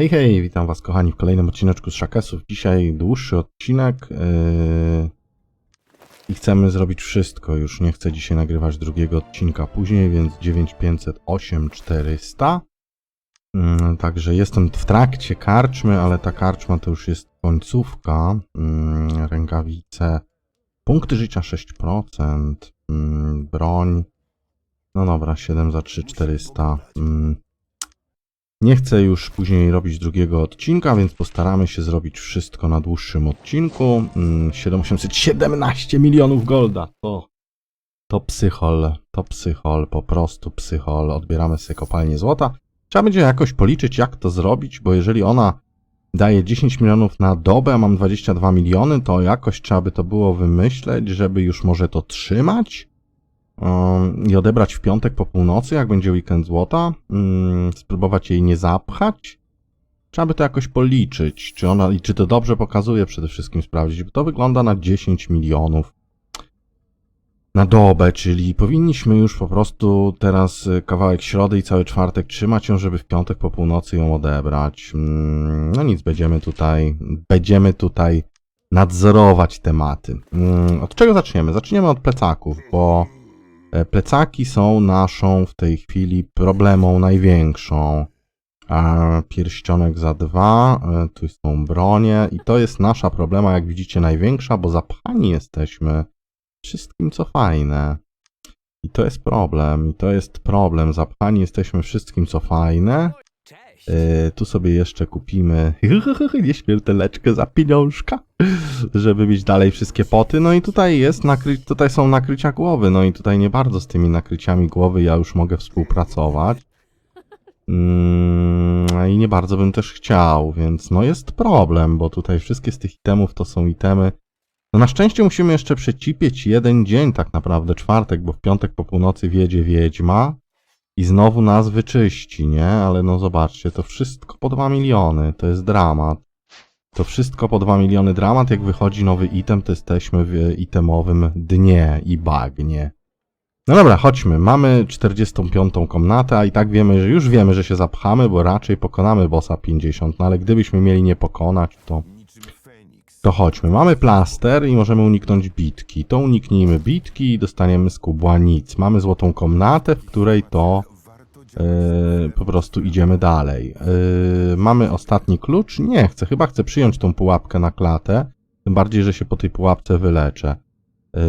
Hej, hej, witam was kochani w kolejnym odcineczku z Szakesów. Dzisiaj dłuższy odcinek yy... i chcemy zrobić wszystko. Już nie chcę dzisiaj nagrywać drugiego odcinka później, więc 9508 400. Yy, także jestem w trakcie karczmy, ale ta karczma to już jest końcówka. Yy, rękawice, punkty życia 6%, yy, broń. No dobra, 7 za 3 400. Yy. Nie chcę już później robić drugiego odcinka, więc postaramy się zrobić wszystko na dłuższym odcinku. Mm, 7817 milionów golda. To, to psychol, to psychol, po prostu psychol. Odbieramy sobie kopalnię złota. Trzeba będzie jakoś policzyć, jak to zrobić, bo jeżeli ona daje 10 milionów na dobę, a mam 22 miliony, to jakoś trzeba by to było wymyśleć, żeby już może to trzymać i odebrać w piątek po północy, jak będzie weekend złota, spróbować jej nie zapchać. Trzeba by to jakoś policzyć, czy ona i czy to dobrze pokazuje przede wszystkim sprawdzić, bo to wygląda na 10 milionów na dobę, czyli powinniśmy już po prostu teraz y, kawałek środy i cały czwartek trzymać ją, żeby w piątek po północy ją odebrać. No nic, będziemy tutaj, będziemy tutaj nadzorować tematy. Od czego zaczniemy? Zaczniemy od plecaków, bo Plecaki są naszą w tej chwili problemą największą. Pierścionek za dwa, e, tu są bronie i to jest nasza problema, jak widzicie, największa, bo zapchani jesteśmy wszystkim, co fajne. I to jest problem, i to jest problem. Zapchani jesteśmy wszystkim, co fajne. E, tu sobie jeszcze kupimy nieśmierteleczkę za pieniążka, żeby mieć dalej wszystkie poty. No i tutaj jest nakry... tutaj są nakrycia głowy, no i tutaj nie bardzo z tymi nakryciami głowy ja już mogę współpracować. Mm, I nie bardzo bym też chciał, więc no jest problem, bo tutaj wszystkie z tych itemów to są itemy. No na szczęście musimy jeszcze przecipieć jeden dzień tak naprawdę, czwartek, bo w piątek po północy wiedzie wiedźma. I znowu nas wyczyści, nie? Ale no zobaczcie, to wszystko po 2 miliony, to jest dramat. To wszystko po 2 miliony dramat, jak wychodzi nowy item, to jesteśmy w itemowym dnie i bagnie. No dobra, chodźmy. Mamy 45. komnatę, a i tak wiemy, że już wiemy, że się zapchamy, bo raczej pokonamy bossa 50. No ale gdybyśmy mieli nie pokonać, to to chodźmy. Mamy plaster i możemy uniknąć bitki. To uniknijmy bitki i dostaniemy z kubła nic. Mamy złotą komnatę, w której to yy, po prostu idziemy dalej. Yy, mamy ostatni klucz. Nie chcę, chyba chcę przyjąć tą pułapkę na klatę. Tym bardziej, że się po tej pułapce wyleczę. Yy,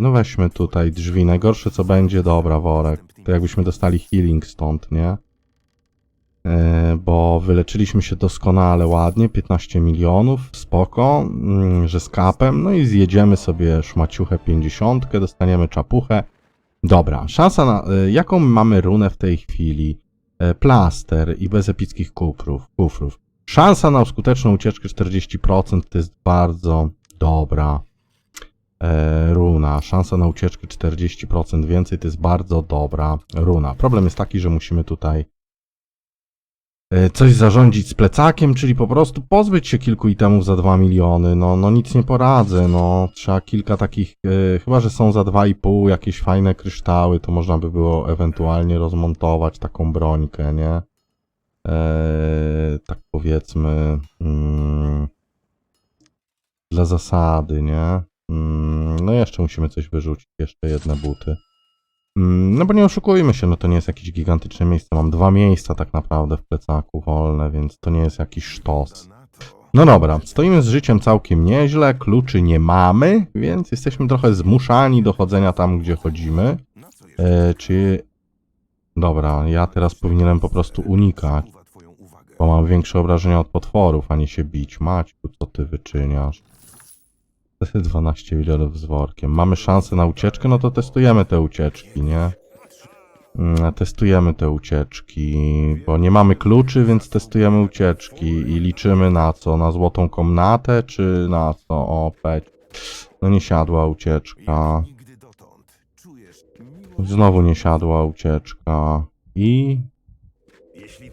no weźmy tutaj drzwi. Najgorsze co będzie, dobra, worek. To jakbyśmy dostali healing stąd, nie? E, bo wyleczyliśmy się doskonale ładnie, 15 milionów, spoko, mm, że z kapem, no i zjedziemy sobie szmaciuchę 50, dostaniemy czapuchę. Dobra, szansa na... e, Jaką mamy runę w tej chwili? E, Plaster i bez epickich kufrów. kufrów. Szansa na skuteczną ucieczkę 40% to jest bardzo dobra runa. Szansa na ucieczkę 40% więcej to jest bardzo dobra runa. Problem jest taki, że musimy tutaj coś zarządzić z plecakiem, czyli po prostu pozbyć się kilku itemów za 2 miliony. No, no nic nie poradzę, no. Trzeba kilka takich, e, chyba że są za 2,5 jakieś fajne kryształy, to można by było ewentualnie rozmontować taką brońkę, nie? E, tak powiedzmy, mm, dla zasady, nie? Mm, no jeszcze musimy coś wyrzucić, jeszcze jedne buty. Mm, No bo nie oszukujmy się, no to nie jest jakieś gigantyczne miejsce. Mam dwa miejsca tak naprawdę w plecaku wolne, więc to nie jest jakiś sztos. No dobra, stoimy z życiem całkiem nieźle, kluczy nie mamy, więc jesteśmy trochę zmuszani do chodzenia tam, gdzie chodzimy. E, czy... Dobra, ja teraz powinienem po prostu unikać, bo mam większe obrażenia od potworów, a nie się bić. Maćku, co ty wyczyniasz? To jest 12 milionów z workiem. Mamy szansę na ucieczkę, no to testujemy te ucieczki, nie? Mm, Testujemy te ucieczki, bo nie mamy kluczy, więc testujemy ucieczki i liczymy na co? Na złotą komnatę, czy na co? O, peć. No nie siadła ucieczka. Znowu nie siadła ucieczka. I...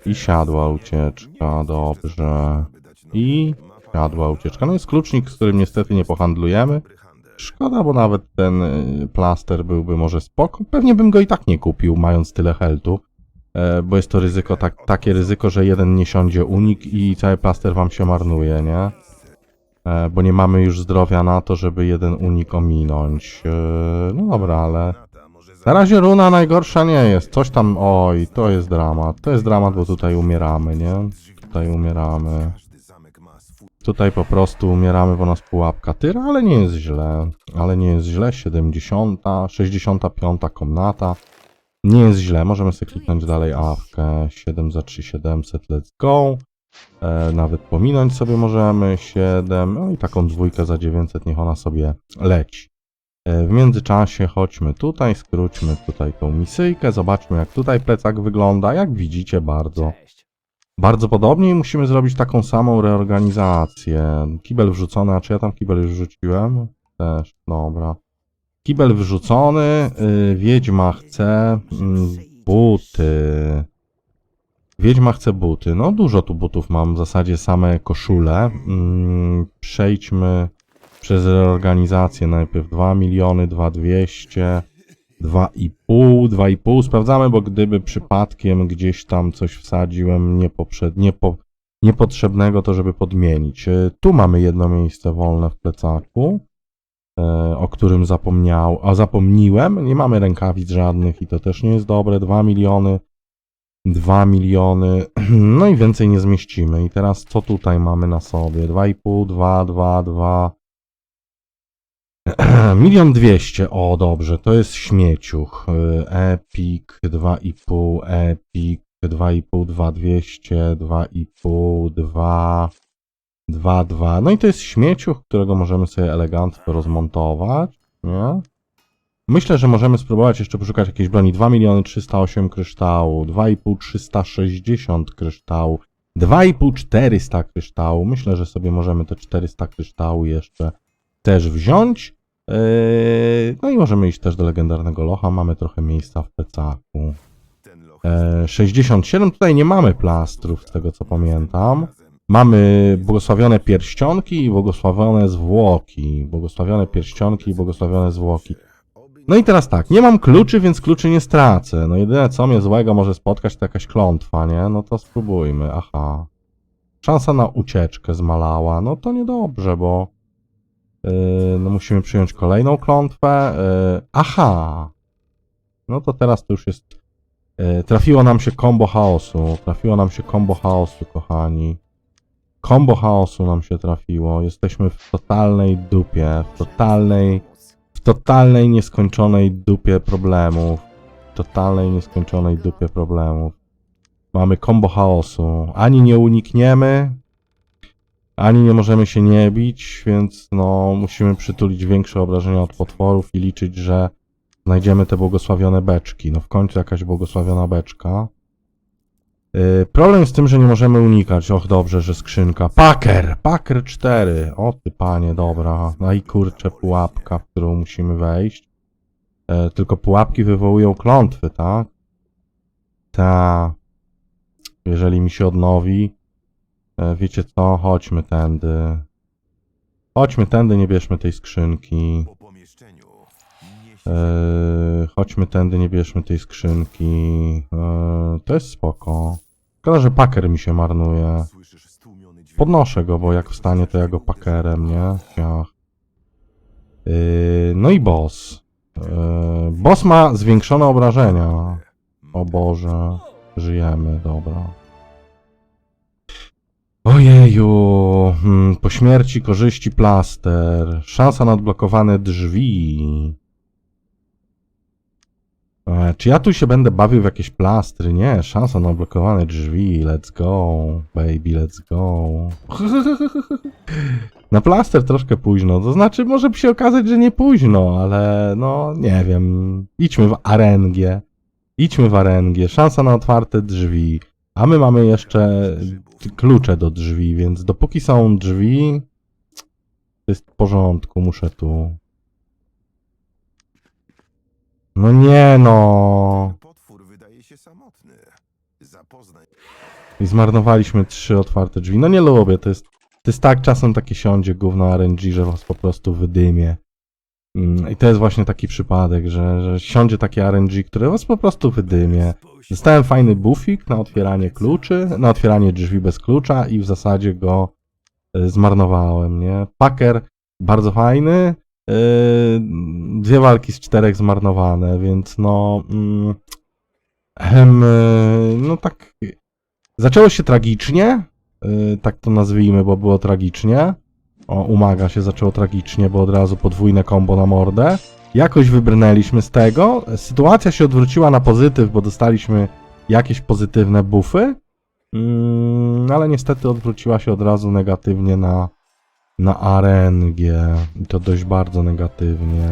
I siadła ucieczka, dobrze. I siadła ucieczka. No jest klucznik, z którym niestety nie pohandlujemy. Szkoda, bo nawet ten y, plaster byłby może spoko. Pewnie bym go i tak nie kupił, mając tyle heltu. E, bo jest to ryzyko, tak, takie ryzyko, że jeden nie siądzie unik i cały plaster wam się marnuje, nie? E, bo nie mamy już zdrowia na to, żeby jeden unik ominąć. E, no dobra, ale na razie runa najgorsza nie jest. Coś tam, oj, to jest dramat. To jest dramat, bo tutaj umieramy, nie? Tutaj umieramy. Tutaj po prostu umieramy, bo nas pułapka tyra, ale nie jest źle. Ale nie jest źle. 70, 65 komnata. Nie jest źle. Możemy sobie kliknąć dalej awkę. 7 za 3, 700, let's go. E, nawet pominąć sobie możemy. 7, no i taką dwójkę za 900, niech ona sobie leci. E, W międzyczasie chodźmy tutaj, skróćmy tutaj tą misyjkę, zobaczmy jak tutaj plecak wygląda. Jak widzicie bardzo, bardzo podobnie musimy zrobić taką samą reorganizację. Kibel wrzucony, a czy ja tam kibel już wrzuciłem? Też, dobra. Kibel wrzucony, y, wiedźma chce mm, buty. Wiedźma chce buty. No dużo tu butów mam, w zasadzie same koszule. Mm, Przejdźmy przez reorganizację najpierw 2 miliony, 2200, 2,5, 2,5 sprawdzamy, bo gdyby przypadkiem gdzieś tam coś wsadziłem niepoprzed, niepo, niepotrzebnego, to żeby podmienić. E, Tu mamy jedno miejsce wolne w plecaku, e, o którym zapomniał, a zapomniłem, nie mamy rękawic żadnych i to też nie jest dobre, 2 miliony, 2 miliony, no i więcej nie zmieścimy. I teraz co tutaj mamy na sobie? 2,5, 2, 2, 2, Milion dwieście, o dobrze, to jest śmieciuch. Epic 2,5, Epic 2,5, 2200, 2,5, 2, 2, 2. No i to jest śmieciuch, którego możemy sobie elegancko rozmontować, nie? Myślę, że możemy spróbować jeszcze poszukać jakiejś broni. 2 miliony 308 kryształu, 2,5 360 kryształu, 2,5 400 kryształu. Myślę, że sobie możemy te 400 kryształu jeszcze też wziąć. Yy, No i możemy iść też do legendarnego locha. Mamy trochę miejsca w plecaku. Eee, 67. Tutaj nie mamy plastrów, z tego co pamiętam. Mamy błogosławione pierścionki i błogosławione zwłoki. Błogosławione pierścionki i błogosławione zwłoki. No i teraz tak, nie mam kluczy, więc kluczy nie stracę. No jedyne co mnie złego może spotkać to jakaś klątwa, nie? No to spróbujmy, aha. Szansa na ucieczkę zmalała. No to niedobrze, bo yy, no musimy przyjąć kolejną klątwę. Yy, aha. No to teraz to już jest... Yy, trafiło nam się combo chaosu. Trafiło nam się combo chaosu, kochani. Combo chaosu nam się trafiło. Jesteśmy w totalnej dupie. W totalnej w totalnej, nieskończonej dupie problemów. W totalnej, nieskończonej dupie problemów. Mamy combo chaosu. Ani nie unikniemy, ani nie możemy się nie bić, więc no musimy przytulić większe obrażenia od potworów i liczyć, że znajdziemy te błogosławione beczki. No w końcu jakaś błogosławiona beczka. Yy, problem z tym, że nie możemy unikać. Och, dobrze, że skrzynka. Packer! Packer 4. O ty panie, dobra. No i kurczę, pułapka, w którą musimy wejść. E, tylko pułapki wywołują klątwy, tak? Ta. Jeżeli mi się odnowi. E, wiecie co? Chodźmy tędy. Chodźmy tędy, nie bierzmy tej skrzynki. Po pomieszczeniu niesie E, chodźmy tędy, nie bierzmy tej skrzynki. E, to jest spoko. Szkoda, że paker mi się marnuje. słyszysz stłumiony dźwięk. Podnoszę go, bo jak wstanie, to ja go pakerem, nie? Ciach. Yy, no i boss. Yy, boss ma zwiększone obrażenia. O Boże. Żyjemy, dobra. Ojeju. Hmm, po śmierci korzyści plaster. Szansa na odblokowane drzwi. E, czy ja tu się będę bawił w jakieś plastry? Nie, szansa na odblokowane drzwi. Let's go, baby, let's go. Na plaster troszkę późno. To znaczy, może się okazać, że nie późno, ale no, nie wiem. Idźmy w arengię. Idźmy w arengię. Szansa na otwarte drzwi. A my mamy jeszcze klucze do drzwi, więc dopóki są drzwi, to jest w porządku. Muszę tu. No nie no. Potwór wydaje się samotny. Zapoznaj. I zmarnowaliśmy trzy otwarte drzwi. No nie lubię, to jest, to jest tak czasem takie siądzie gówno RNG, że was po prostu wydymie. Mm, I to jest właśnie taki przypadek, że, że siądzie takie RNG, które was po prostu wydymie. Dostałem fajny buffik na otwieranie kluczy, na otwieranie drzwi bez klucza i w zasadzie go y, zmarnowałem, nie? Packer bardzo fajny, y, dwie walki z czterech zmarnowane, więc no... Mm, em, y, no tak... Zaczęło się tragicznie, tak to nazwijmy, bo było tragicznie. O, umaga się zaczęło tragicznie, bo od razu podwójne kombo na mordę. Jakoś wybrnęliśmy z tego. Sytuacja się odwróciła na pozytyw, bo dostaliśmy jakieś pozytywne buffy. Mm, ale niestety odwróciła się od razu negatywnie na, na RNG. I to dość bardzo negatywnie.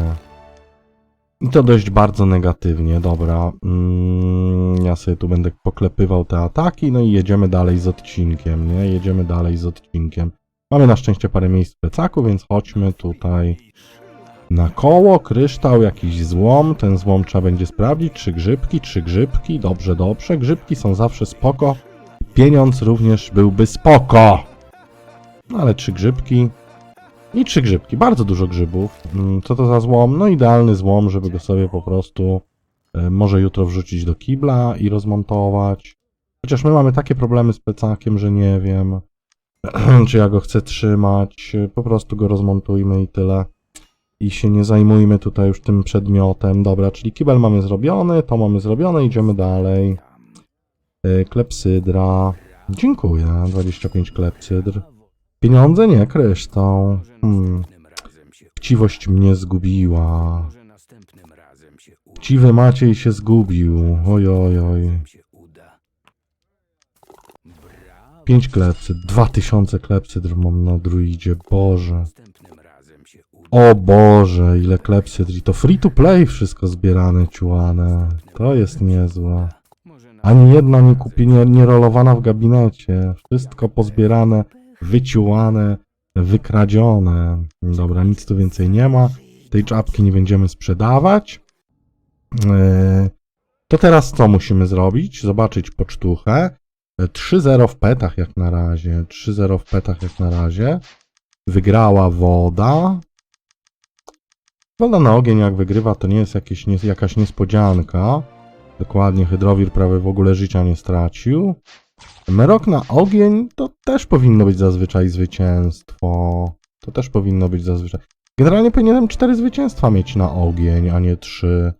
I to dość bardzo negatywnie, dobra. Mm, ja sobie tu będę poklepywał te ataki, no i jedziemy dalej z odcinkiem, nie? Jedziemy dalej z odcinkiem. Mamy na szczęście parę miejsc w plecaku, więc chodźmy tutaj na koło, kryształ, jakiś złom. Ten złom trzeba będzie sprawdzić. Trzy grzybki, trzy grzybki. Dobrze, dobrze. Grzybki są zawsze spoko. Pieniądz również byłby spoko. No ale trzy grzybki. I trzy grzybki. Bardzo dużo grzybów. Mm, Co to za złom? No idealny złom, żeby go sobie po prostu e, może jutro wrzucić do kibla i rozmontować. Chociaż my mamy takie problemy z plecakiem, że nie wiem, czy ja go chcę trzymać. Po prostu go rozmontujmy i tyle. I się nie zajmujmy tutaj już tym przedmiotem. Dobra, czyli kibel mamy zrobiony, to mamy zrobione, idziemy dalej. E, Klepsydra. Dziękuję, 25 klepsydr. Pieniądze? Nie, kryształ. Hmm. Chciwość mnie zgubiła. Chciwy Maciej się zgubił. Oj, oj, oj. 5 klepsydr, 2000 klepsydr mam na druidzie, Boże. O Boże, ile klepsydr i to free to play wszystko zbierane, ciułane. To jest niezłe. Ani jedna nie kupi, nie, nie rolowana w gabinecie. Wszystko pozbierane, wyciułane, wykradzione. Dobra, nic tu więcej nie ma. Tej czapki nie będziemy sprzedawać. Yy, To teraz co musimy zrobić? Zobaczyć pocztuchę. 3-0 w petach jak na razie. 3-0 w petach jak na razie. Wygrała woda. Woda na ogień jak wygrywa to nie jest jakieś, nie, jakaś niespodzianka. Dokładnie hydrowir prawie w ogóle życia nie stracił. Merok na ogień to też powinno być zazwyczaj zwycięstwo. To też powinno być zazwyczaj. Generalnie powinienem 4 zwycięstwa mieć na ogień, a nie 3.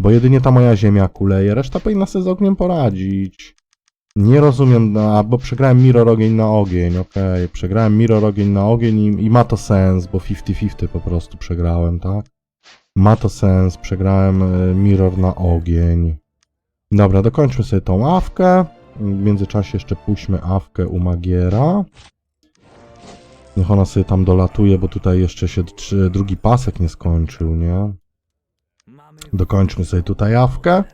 Bo jedynie ta moja ziemia kuleje, reszta powinna sobie z ogniem poradzić. Nie rozumiem, no, bo przegrałem Mirror ogień na ogień, okej, przegrałem Mirror ogień na ogień i, i ma to sens, bo 50-50 po prostu przegrałem, tak? Ma to sens, przegrałem y, Mirror na ogień. Dobra, dokończmy sobie tą awkę. W międzyczasie jeszcze puśćmy awkę u Magiera. Niech ona sobie tam dolatuje, bo tutaj jeszcze się drugi pasek nie skończył, nie? Dokończmy sobie tutaj awkę.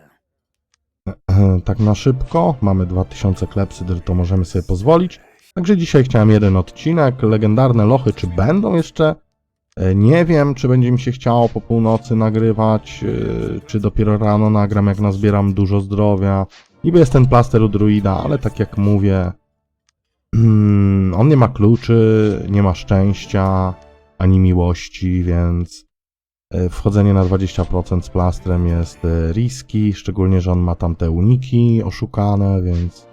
Tak na szybko. Mamy 2000 klepsydr, to możemy sobie pozwolić. Także dzisiaj chciałem jeden odcinek. Legendarne lochy, czy będą jeszcze? E, Nie wiem, czy będzie mi się chciało po północy nagrywać, e, czy dopiero rano nagram, jak nazbieram dużo zdrowia. Niby jest ten plaster u druida, ale tak jak mówię, mm, on nie ma kluczy, nie ma szczęścia, ani miłości, więc E, Wchodzenie na 20% z plastrem jest e, riski, szczególnie, że on ma tam te uniki oszukane, więc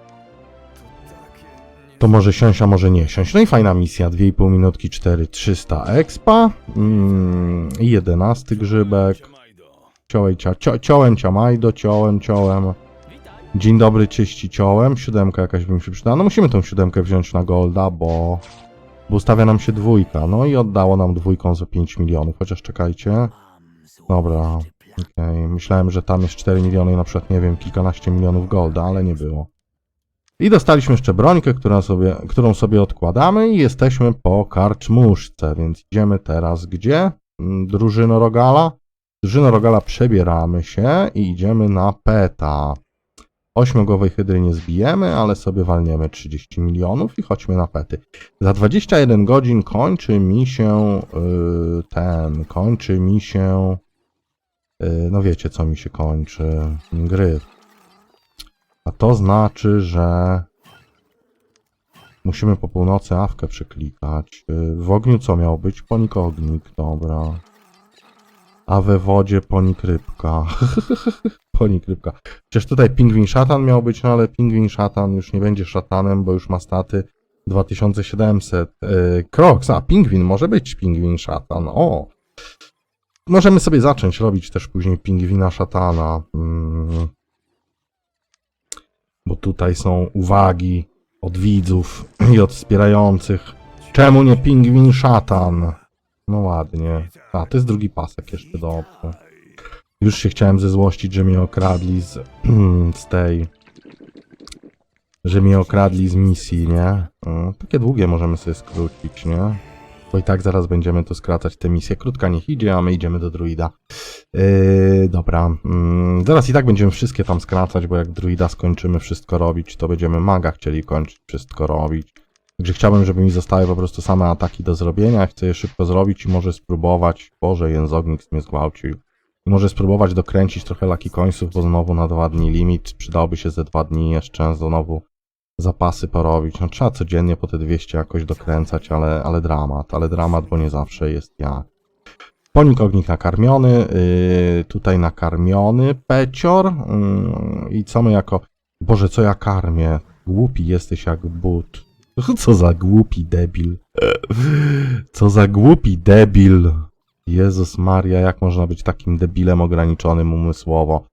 to może siąść, a może nie siąść. No i fajna misja, 2,5 minutki, 4, 300 expa mm, i 11 grzybek. Ciołem, cia, cio, ciołem ciamajdo, ciołem, ciołem. Dzień dobry, czyści ciołem. Siódemka jakaś by mi się przydała. No musimy tą siódemkę wziąć na golda, bo, bo ustawia nam się dwójka. No i oddało nam dwójką za 5 milionów, chociaż czekajcie. Dobra, okej. Myślałem, że tam jest 4 miliony i na przykład, nie wiem, kilkanaście milionów golda, ale nie było. I dostaliśmy jeszcze brońkę, która sobie, którą sobie odkładamy i jesteśmy po karczmuszce, więc idziemy teraz gdzie? Mm, Drużyno Rogala? Drużyno Rogala przebieramy się i idziemy na peta. Ośmiogłowej hydry nie zbijemy, ale sobie walniemy 30 milionów i chodźmy na pety. Za 21 godzin kończy mi się yy, ten, kończy mi się yy, no wiecie co mi się kończy, gry. A to znaczy, że musimy po północy awkę przeklikać. Yy, w ogniu co miało być? Ponik ognik, dobra. A we wodzie ponik rybka. ponik. Przecież tutaj pingwin szatan miał być, no ale pingwin szatan już nie będzie szatanem, bo już ma staty 2700. Yy, Crocs, a pingwin, może być pingwin szatan, o! Możemy sobie zacząć robić też później pingwina szatana. Mm. Bo tutaj są uwagi od widzów i od wspierających. Czemu nie pingwin szatan? No ładnie. A, to jest drugi pasek jeszcze dobrze. Już się chciałem zezłościć, że mnie okradli z, z tej... Że mnie okradli z misji, nie? Takie długie możemy sobie skrócić, nie? Bo i tak zaraz będziemy tu skracać te misje. Krótka niech idzie, a my idziemy do druida. Yy, dobra. Mm, zaraz i tak będziemy wszystkie tam skracać, bo jak druida skończymy wszystko robić, to będziemy maga chcieli kończyć wszystko robić. Także chciałbym, żeby mi zostały po prostu same ataki do zrobienia. Chcę je szybko zrobić i może spróbować. Boże, jęzognik mnie zgwałcił. I może spróbować dokręcić trochę laki końców, bo znowu na dwa dni limit. Przydałoby się ze dwa dni jeszcze znowu zapasy porobić. No trzeba codziennie po te 200 jakoś dokręcać, ale, ale dramat. Ale dramat, bo nie zawsze jest jak. Ponik ognik nakarmiony, yy, tutaj nakarmiony, pecior yy, i co my jako... Boże, co ja karmię? Głupi jesteś jak but. Co za głupi debil. Co za głupi debil. Jezus Maria, jak można być takim debilem ograniczonym umysłowo?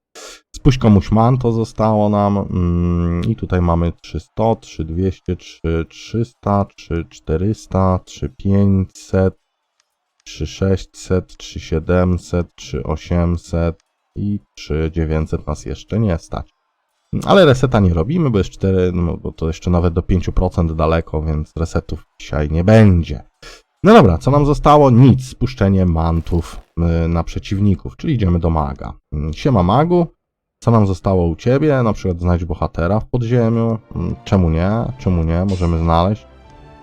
Spuść komuś manto zostało nam. Mm, I tutaj mamy 300, 3200, 3300, 3400, 3500, 3600, 3700, 3800 i 3900 nas jeszcze nie stać. Ale reseta nie robimy, bo jest 4, no bo to jeszcze nawet do 5% daleko, więc resetów dzisiaj nie będzie. No dobra, co nam zostało? Nic, spuszczenie mantów y, na przeciwników, czyli idziemy do maga. Mm, Siema magu, co nam zostało u ciebie? Na przykład znajdź bohatera w podziemiu. Mm, Czemu nie? Czemu nie? Możemy znaleźć.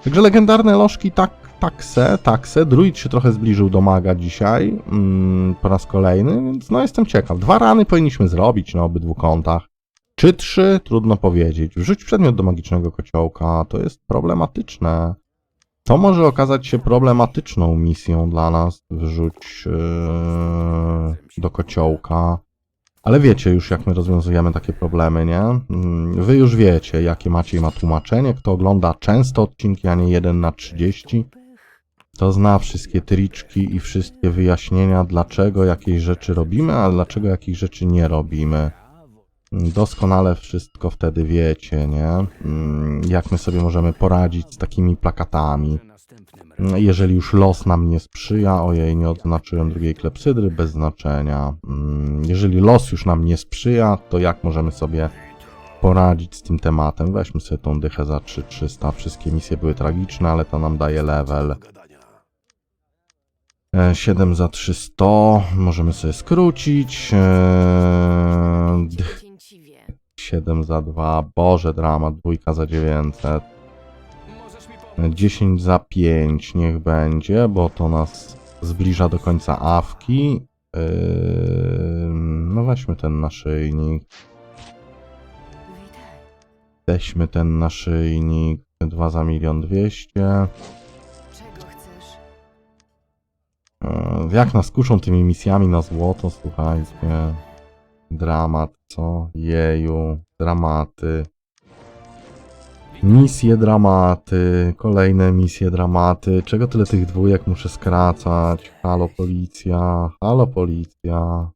Także legendarne lożki tak, takse, takse. Druid się trochę zbliżył do maga dzisiaj mm, po raz kolejny, więc no jestem ciekaw. Dwa rany powinniśmy zrobić na obydwu kątach. Czy trzy? Trudno powiedzieć. Wrzuć przedmiot do magicznego kociołka. To jest problematyczne. To może okazać się problematyczną misją dla nas. Wrzuć yy, do kociołka. Ale wiecie już, jak my rozwiązujemy takie problemy, nie? Mm, Wy już wiecie, jakie Maciej ma tłumaczenie. Kto ogląda często odcinki, a nie 1 na 30, to zna wszystkie triczki i wszystkie wyjaśnienia, dlaczego jakieś rzeczy robimy, a dlaczego jakich rzeczy nie robimy. Doskonale wszystko wtedy wiecie, nie? Mm, Jak my sobie możemy poradzić z takimi plakatami. Mm, Jeżeli już los nam nie sprzyja, ojej, nie odznaczyłem drugiej klepsydry, bez znaczenia. Mm, Jeżeli los już nam nie sprzyja, to jak możemy sobie poradzić z tym tematem? Weźmy sobie tą dychę za 3300. Wszystkie misje były tragiczne, ale to nam daje level. E, 7 za 300. Możemy sobie skrócić. E, dych-. 7 za 2. Boże, dramat. Dwójka za 900. 10 za 5 niech będzie, bo to nas zbliża do końca awki. Yy, no weźmy ten naszyjnik. Weźmy ten naszyjnik. 2 za milion 200. Czego chcesz? Yy, jak nas kuszą tymi misjami na złoto, słuchajcie. Dramat, co? Jeju. Dramaty. Misje dramaty, kolejne misje dramaty. Czego tyle tych dwójek muszę skracać? Halo policja, halo policja.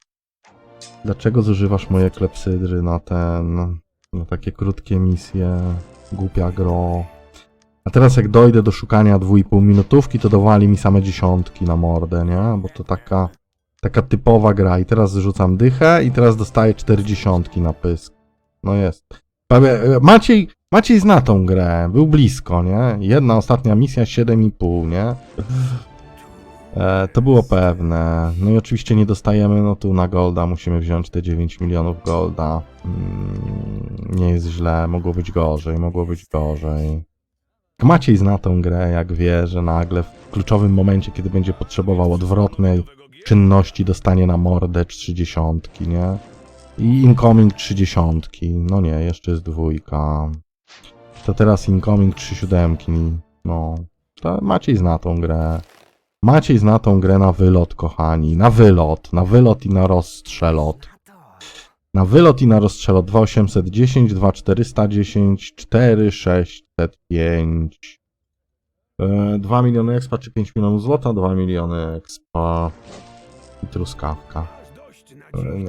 Dlaczego zużywasz moje klepsydry na ten, na takie krótkie misje? Głupia gro. A teraz jak dojdę do szukania 2,5 minutówki, to dowali mi same dziesiątki na mordę, nie? Bo to taka, taka typowa gra. I teraz zrzucam dychę i teraz dostaję 40 na pysk. No jest. Maciej, Maciej zna tą grę, był blisko, nie? Jedna ostatnia misja 7,5, nie? E, to było pewne. No i oczywiście nie dostajemy, no tu na Golda musimy wziąć te 9 milionów Golda. Mm, nie jest źle, mogło być gorzej, mogło być gorzej. Maciej zna tą grę, jak wie, że nagle w kluczowym momencie, kiedy będzie potrzebował odwrotnej czynności, dostanie na mordę 30, nie? I incoming 30. No nie, jeszcze jest dwójka. To teraz incoming 3 siódemki. No. To Maciej zna tą grę. Maciej zna tą grę na wylot, kochani. Na wylot, na wylot i na rozstrzelot. Na wylot i na rozstrzelot 2810, 2410, 4605. 2 miliony expa czy 5 milionów złota, 2 miliony expa i truskawka.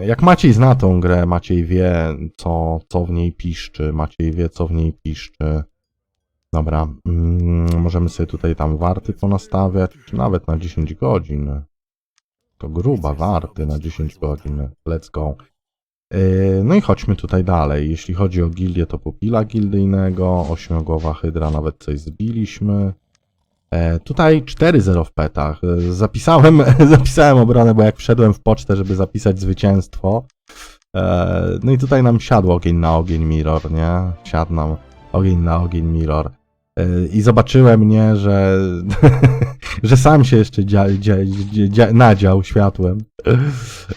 Jak Maciej zna tą grę, Maciej wie, co, co w niej piszczy, Maciej wie, co w niej piszczy. Dobra, mm, możemy sobie tutaj tam warty ponastawiać, czy nawet na 10 godzin. To gruba warty na 10 godzin. Let's go. Yy, No i chodźmy tutaj dalej. Jeśli chodzi o gildię, to pupila gildyjnego, ośmiogłowa hydra, nawet coś zbiliśmy. E, tutaj 4-0 w petach. E, Zapisałem, zapisałem obronę, bo jak wszedłem w pocztę, żeby zapisać zwycięstwo. E, no i tutaj nam siadł ogień na ogień mirror, nie? Siadł nam ogień na ogień mirror. I zobaczyłem, nie, że, że sam się jeszcze dzia, dzia, dzia, nadział światłem.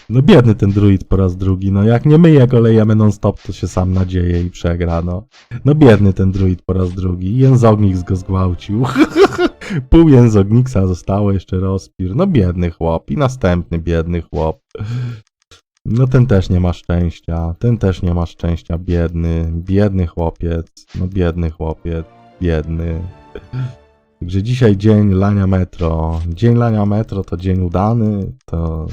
No biedny ten druid po raz drugi, no jak nie my jego lejemy non-stop, to się sam nadzieje i przegra, no. No biedny ten druid po raz drugi. Jęzognik go zgwałcił. Pół jęzogniksa zostało, jeszcze rozpir. No biedny chłop i następny biedny chłop. No ten też nie ma szczęścia, ten też nie ma szczęścia, biedny, biedny chłopiec, no biedny chłopiec, biedny. Także dzisiaj dzień lania metro. Dzień lania metro to dzień udany, to,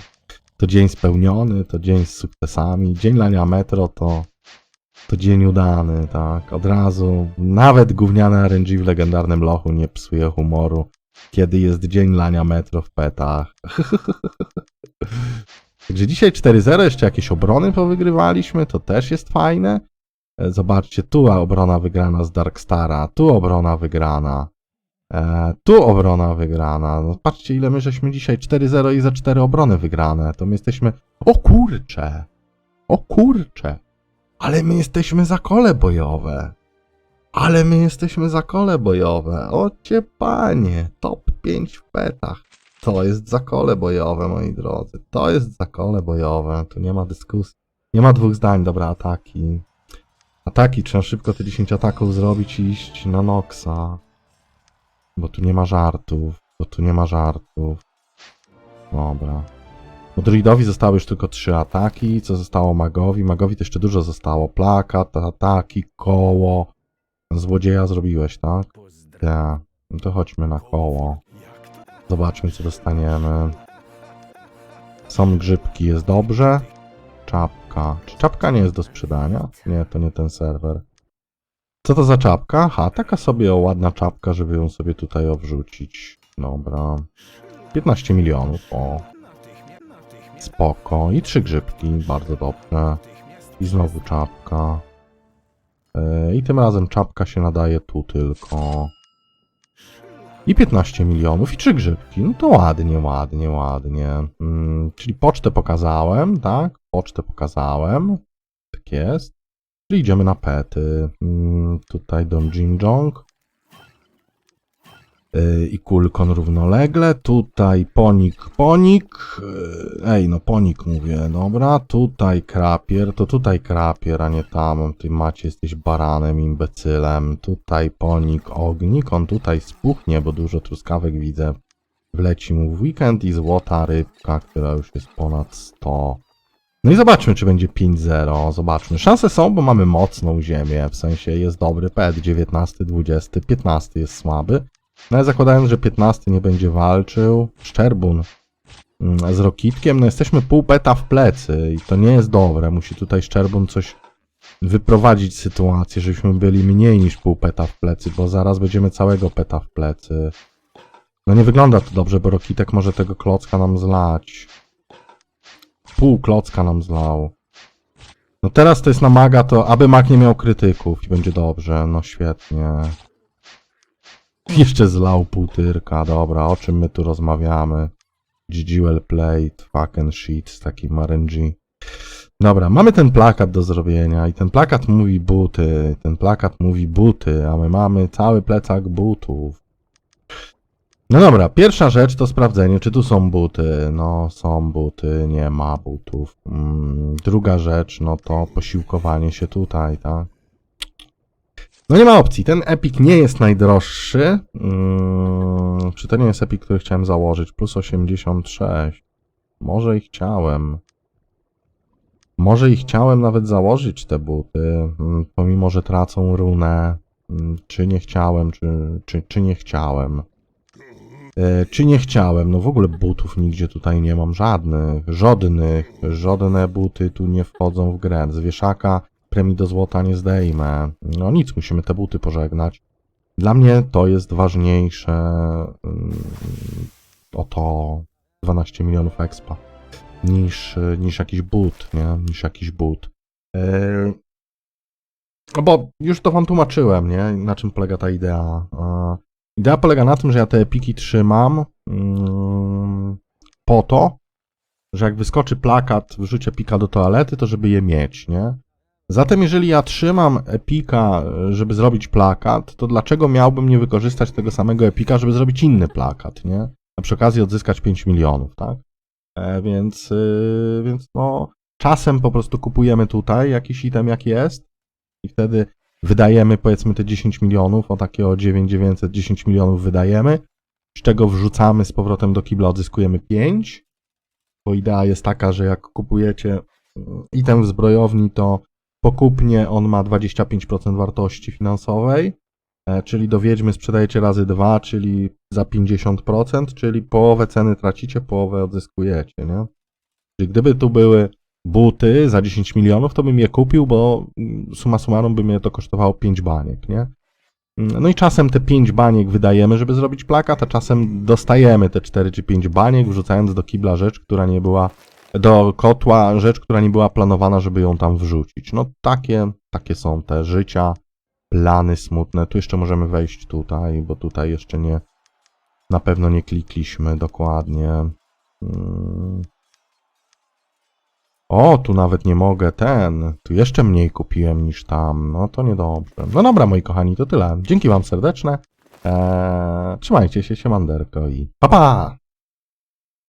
to dzień spełniony, to dzień z sukcesami. Dzień lania metro to, to dzień udany, tak. Od razu, nawet gówniane RNG w legendarnym lochu nie psuje humoru, kiedy jest dzień lania metro w petach. Także dzisiaj 4-0, jeszcze jakieś obrony powygrywaliśmy, to też jest fajne. E, Zobaczcie, tu obrona wygrana z Darkstara, tu obrona wygrana. E, tu obrona wygrana. No, patrzcie, ile my żeśmy dzisiaj 4-0 i za 4 obrony wygrane. To my jesteśmy. O kurcze! O kurcze! Ale my jesteśmy za kole bojowe. Ale my jesteśmy za kole bojowe. O cię panie, top 5 w petach. To jest za kole bojowe, moi drodzy. To jest za kole bojowe. Tu nie ma dyskusji. Nie ma dwóch zdań, dobra, ataki. Ataki, trzeba szybko te 10 ataków zrobić i iść na Noxa. Bo tu nie ma żartów. Bo tu nie ma żartów. Dobra. Bo druidowi zostały już tylko trzy ataki. Co zostało magowi? Magowi to jeszcze dużo zostało. Plakat, ataki, koło. Złodzieja zrobiłeś, tak? Tak. No to chodźmy na koło. Zobaczmy, co dostaniemy. Są grzybki, jest dobrze. Czapka. Czy czapka nie jest do sprzedania? Nie, to nie ten serwer. Co to za czapka? Aha, taka sobie ładna czapka, żeby ją sobie tutaj owrzucić. Dobra. 15 milionów, o. Spoko. I trzy grzybki, bardzo dobrze. I znowu czapka. Yy, I tym razem czapka się nadaje tu tylko. I 15 milionów i trzy grzybki. No to ładnie, ładnie, ładnie. Mm, czyli pocztę pokazałem, tak? Pocztę pokazałem. Tak jest. Czyli idziemy na pety. Mm, tutaj Don Jinjong. Yy, I Kulkon równolegle. Tutaj Ponik, Ponik. Yy, Ej, no Ponik mówię, dobra. Tutaj Krapier. To tutaj Krapier, a nie tam. Ty macie, jesteś baranem, imbecylem. Tutaj Ponik, Ognik. On tutaj spuchnie, bo dużo truskawek widzę. Wleci mu w weekend i złota rybka, która już jest ponad 100. No i zobaczmy, czy będzie 5-0. Zobaczmy. Szanse są, bo mamy mocną ziemię. W sensie jest dobry pet. 19, 20, 15 jest słaby. No ale zakładając, że 15 nie będzie walczył. Szczerbun mm, z Rokitkiem. No jesteśmy pół peta w plecy i to nie jest dobre. Musi tutaj Szczerbun coś wyprowadzić sytuację, żebyśmy byli mniej niż pół peta w plecy, bo zaraz będziemy całego peta w plecy. No nie wygląda to dobrze, bo Rokitek może tego klocka nam zlać. Pół klocka nam zlał. No teraz to jest na maga, to aby mag nie miał krytyków i będzie dobrze. No świetnie. Jeszcze zlał półtyrka, dobra, o czym my tu rozmawiamy? GG well played, fucking shit z takim RNG. Dobra, mamy ten plakat do zrobienia i ten plakat mówi buty, ten plakat mówi buty, a my mamy cały plecak butów. No dobra, pierwsza rzecz to sprawdzenie, czy tu są buty. No, są buty, nie ma butów. Mm, druga rzecz, no to posiłkowanie się tutaj, tak? No nie ma opcji. Ten Epic nie jest najdroższy. Mm, czy to nie jest Epic, który chciałem założyć? Plus 86. Może i chciałem. Może i chciałem nawet założyć te buty, mm, pomimo że tracą runę. Mm, Czy nie chciałem, czy, czy, czy nie chciałem. E, Czy nie chciałem? No w ogóle butów nigdzie tutaj nie mam żadnych, żadnych, żadne buty tu nie wchodzą w grę. Z wieszaka premii do złota nie zdejmę. No nic, musimy te buty pożegnać. Dla mnie to jest ważniejsze mm, o to 12 milionów expa niż, niż jakiś but, nie? Niż jakiś but. Yy, No bo już to wam tłumaczyłem, nie? Na czym polega ta idea. E, Idea polega na tym, że ja te epiki trzymam mm, po to, że jak wyskoczy plakat, wrzucie epika do toalety, to żeby je mieć, nie? Zatem jeżeli ja trzymam epika, e, żeby zrobić plakat, to dlaczego miałbym nie wykorzystać tego samego epika, żeby zrobić inny plakat, nie? A przy okazji odzyskać 5 milionów, tak? E, więc, y, więc no, czasem po prostu kupujemy tutaj jakiś item jak jest i wtedy wydajemy powiedzmy te 10 milionów, o takie o 9900 10 milionów wydajemy, z czego wrzucamy z powrotem do kibla, odzyskujemy 5, bo idea jest taka, że jak kupujecie mm, item w zbrojowni, to pokupnie on ma 25% wartości finansowej, e, czyli do wiedźmy sprzedajecie razy 2, czyli za 50%, czyli połowę ceny tracicie, połowę odzyskujecie, nie? Czyli gdyby tu były buty za 10 milionów, to bym je kupił, bo mm, summa summarum by mnie to kosztowało 5 baniek, nie? Mm, No i czasem te 5 baniek wydajemy, żeby zrobić plakat, a czasem dostajemy te 4 czy 5 baniek, wrzucając do kibla rzecz, która nie była, do kotła rzecz, która nie była planowana, żeby ją tam wrzucić. No takie, takie są te życia, plany smutne. Tu jeszcze możemy wejść tutaj, bo tutaj jeszcze nie, na pewno nie klikliśmy dokładnie. Mm. O, tu nawet nie mogę ten. Tu jeszcze mniej kupiłem niż tam. No to niedobrze. No dobra, moi kochani, to tyle. Dzięki wam serdeczne. Eee, trzymajcie się, siemanderko i pa pa!